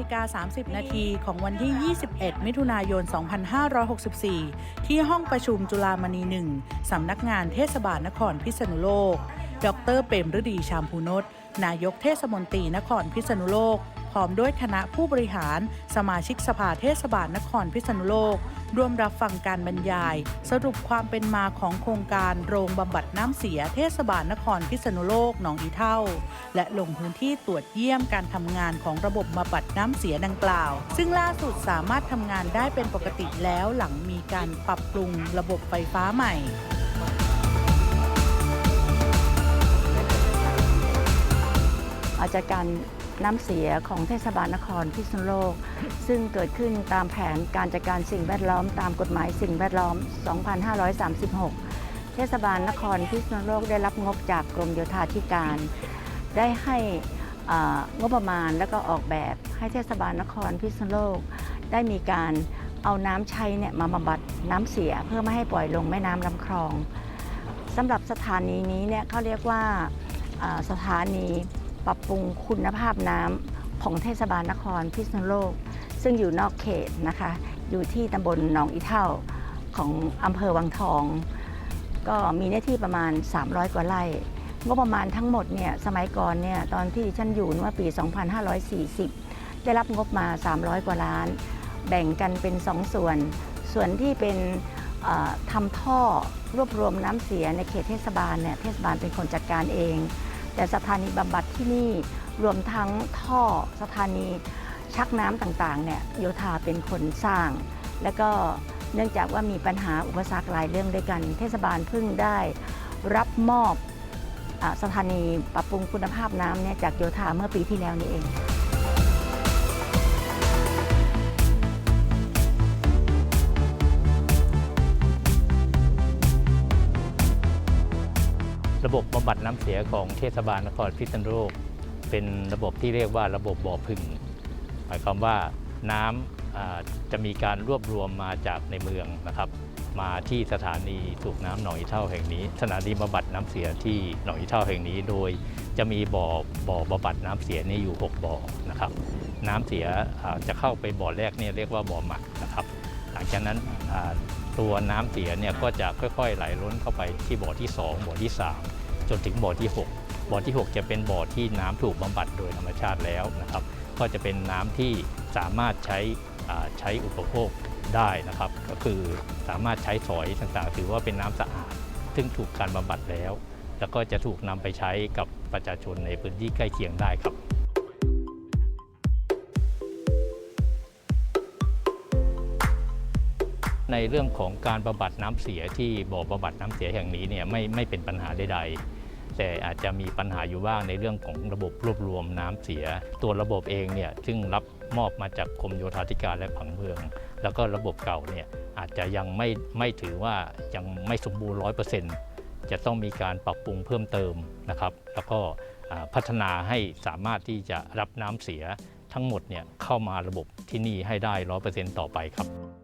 ฬิกา30 นาทีของวันที่ 21 มิถุนายน 2564 ที่ห้องประชุมจุฬามณีหนึ่งสำนักงานเทศบาลนครพิษณุโลก ดรเปรมฤดีชามพูนศนายกเทศมนตรีนครพิษณุโลก ร้อมด้วยคณะผู้บริหาร สมาชิกสภาเทศบาลนครพิษณุโลก ร่วมรับฟังการบรรยาย สรุปความเป็นมาของโครงการโรงบำบัดน้ำเสียเทศบาลนครพิษณุโลกหนองอีเท่า และลงพื้นที่ตรวจเยี่ยมการทำงานของระบบบำบัดน้ำเสียดังกล่าว ซึ่งล่าสุดสามารถทำงานได้เป็นปกติแล้วหลังมีการปรับปรุงระบบไฟฟ้าใหม่อาจจะการ น้ำเสียของเทศบาลนครพิษณุโลก ซึ่งเกิดขึ้นตามแผนการจัดการสิ่งแวดล้อมตามกฎหมายสิ่งแวดล้อม 2536 เทศบาลนครพิษณุโลกได้รับงบจากกรมโยธาธิการ ได้ให้งบประมาณและก็ออกแบบให้เทศบาลนครพิษณุโลก ได้มีการเอาน้ำใช้เนี่ยมาบำบัดน้ำเสียเพื่อไม่ให้ปล่อยลงแม่น้ำลำคลองสำหรับสถานีนี้เนี่ยเขาเรียกว่าสถานี ปรับปรุงคุณภาพน้ำของเทศบาลนครพิษณุโลก ซึ่งอยู่นอกเขตนะคะ อยู่ที่ตำบลหนองอีเท่าของอำเภอวังทอง ก็มีเนื้อที่ประมาณ 300 กว่าไร่งบประมาณทั้งหมดเนี่ยสมัยก่อนเนี่ยตอนที่ฉันอยู่เมื่อปี 2540 ได้รับงบมา 300 กว่าล้าน แบ่งกันเป็น 2 ส่วน ส่วนที่เป็นเอ่อทำท่อรวบรวมน้ำเสียในเขตเทศบาลเนี่ยเทศบาลเป็นคนจัดการเอง แต่สถานีบำบัดที่นี่รวมทั้งท่อสถานีชักน้ำต่างๆเนี่ยโยธาเป็นคนสร้าง และก็เนื่องจากว่ามีปัญหาอุปสรรคหลายเรื่องด้วยกัน เทศบาลเพิ่งได้รับมอบอสถานีปรับปรุงคุณภาพน้ำเนี่ยจากโยธาเมื่อปีที่แล้วนี้เอง ระบบบำบัดน้ำเสียของเทศบาลนครพิษณุโลกเป็นระบบที่เรียกว่าระบบบ่อพึ่งหมายความว่าน้ำจะมีการรวบรวมมาจากในเมืองนะครับ มาที่สถานีสูบน้ำหนองอีเท่าแห่งนี้ สถานีบำบัดน้ำเสียที่หนองอีเท่าแห่งนี้ โดยจะมีบ่อบ่อบำบัดน้ำเสียนี่อยู่ 6 บ่อนะครับ น้ำเสียจะเข้าไปบ่อแรกเนี่ยเรียกว่าบ่อหมักนะครับ หลังจากนั้น ตัวน้ำเสียเนี่ยก็จะค่อยๆ ไหลล้นเข้าไปที่บ่อที่ 2 บ่อที่ 3 จนถึงบ่อที่ 6 บ่อที่ 6 จะเป็นบ่อที่น้ำถูกบำบัดโดยธรรมชาติแล้วนะครับ ก็จะเป็นน้ำที่สามารถใช้อาใช้อุปโภคได้นะครับ ก็คือสามารถใช้สอยต่างๆ ถือว่าเป็นน้ำสะอาด ซึ่งถูกการบำบัดแล้ว แล้วก็จะถูกนำไปใช้กับประชาชนในพื้นที่ใกล้เคียงได้ครับ ในเรื่องของการบำบัดน้ำเสียที่บ่อบำบัดน้ำเสียแห่งนี้เนี่ยไม่ไม่เป็นปัญหาใดๆ แต่อาจจะมีปัญหาอยู่บ้างในเรื่องของระบบรวบรวมน้ำเสีย ตัวระบบเองเนี่ยซึ่งรับมอบมาจากกรมโยธาธิการและผังเมือง แล้วก็ระบบเก่าเนี่ยอาจจะยังไม่ไม่ถือว่ายังไม่สมบูรณ์ร้อยเปอร์เซ็นต์จะต้องมีการปรับปรุงเพิ่มเติมนะครับ แล้วก็พัฒนาให้สามารถที่จะรับน้ำเสียทั้งหมดเนี่ยเข้ามาระบบที่นี่ให้ได้ร้อยเปอร์เซ็นต์ต่อไปครับ